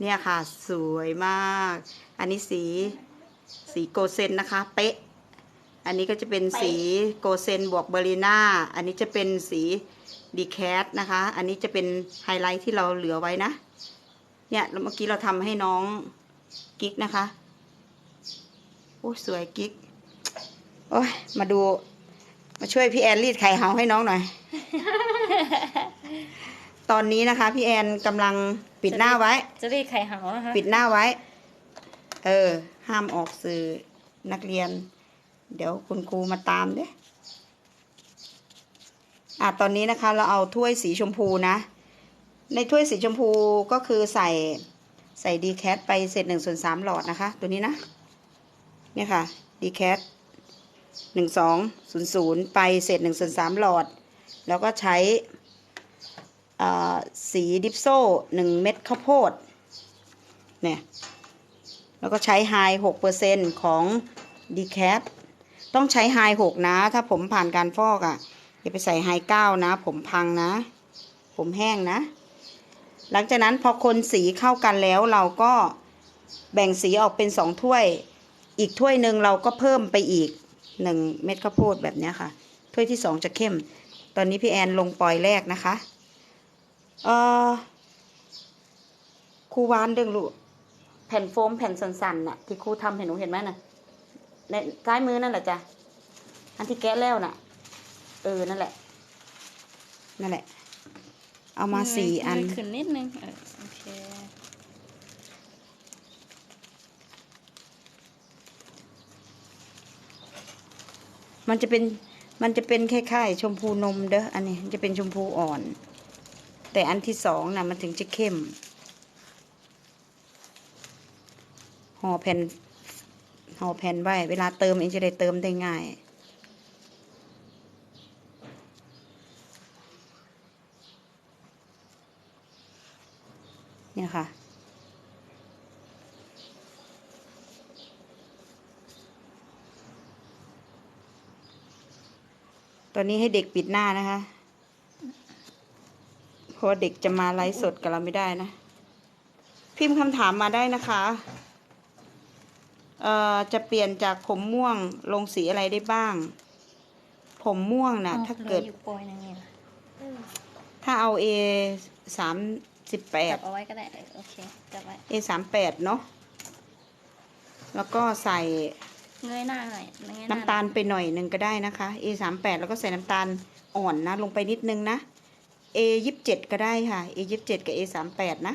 เนี่ยค่ะ สวยมาก อันนี้สีสีโกเซนนะคะ เป๊ะ อันนี้ก็จะเป็นสีโกเซนบวกเบอรีน่าอันนี้จะเป็นสีดีแคสนะคะ อันนี้จะเป็นไฮไลท์ที่เราเหลือไว้นะ เนี่ยแล้วเมื่อกี้เราทำให้น้องกิ๊กนะคะโอ้ยสวยกิ๊ก โอ้ยมาดู มาช่วยพี่แอนรีดไข่เฮาให้น้องหน่อย ตอนนี้นะคะ พี่แอนกำลังปิดหน้าไว้ จะรีดไข่เหานะคะปิดหน้าไว้ เออ ห้ามออกสื่อนักเรียน เดี๋ยวคุณครูมาตามเด้อะตอนนี้นะคะเราเอาถ้วยสีชมพูนะ ในถ้วยสีชมพูก็คือใส่ใส่ดีแคทไปเศษหนึ่งส่วนสามหลอดนะคะ ตัวนี้นะ เนี่ยค่ะดีแคทหนึ่งสองศูนย์ศูนย์ไปเศษหนึ่งส่วนสามหลอด แล้วก็ใช้อ่า สีดิปโซ่หนึ่งเม็ดข้าวโพดเนี่ยแล้วก็ใช้ไฮหกเปอร์เซ็นของดีแคทต้องใช้ไฮหกนะ ถ้าผมผ่านการฟอกอะ่ะอย่าไปใส่ไฮเก้านะ ผมพังนะ ผมแห้งนะ หลังจากนั้นพอคนสีเข้ากันแล้วเราก็แบ่งสีออกเป็นสองถ้วย อีกถ้วยหนึ่งเราก็เพิ่มไปอีกหนึ่งเม็ดข้าวโพดแบบนี้ค่ะ ถ้วยที่สองจะเข้ม ตอนนี้พี่แอนลงปอยแรกนะคะ เออครูวานเด้งลูกแผ่นโฟมแผ่นสันๆน่ะที่ครูทำให้หนูเห็นไหมน่ะในซ้ายมือนั่นแหละจ้ะอันที่แกะแล้วน่ะ เออนั่นแหละ นั่นแหละ เอามาสี่อันมืขึ้นนิดนึงเออโอเค มันจะเป็นมันจะเป็นคล้ายๆชมพูนมเด้ออันนี้มันจะเป็นชมพูอ่อน แต่อันที่สองน่ะมันถึงจะเข้มห่อแผ่นห่อแผ่นไว้ เวลาเติมเองจะได้เติมได้ง่าย เนี่ยค่ะตอนนี้ให้เด็กปิดหน้านะคะ เพราะว่าเด็กจะมาไลฟ์สดกับเราไม่ได้นะ พิมพ์คำถามมาได้นะคะเอ่อจะเปลี่ยนจากผมม่วงลงสีอะไรได้บ้าง ผมม่วงนะอ๋อถ้าเกิดหลืออยู่ปอยนึงเนี่ยถ้าเอา A สามสิบแปดจับเอาไว้ก็ได้เออโอเคจับไว้ A สามแปดเนาะแล้วก็ใส่เงยหน้าหน่อยเงยหน้ำตาลไปหน่อยหนึ่งก็ได้นะคะ A สามแปดแล้วก็ใส่น้ำตาลอ่อนนะ ลงไปนิดนึงนะ A ยี่สิบเจ็ดก็ได้ค่ะ A ยี่สิบเจ็ดกับ A สามแปดนะ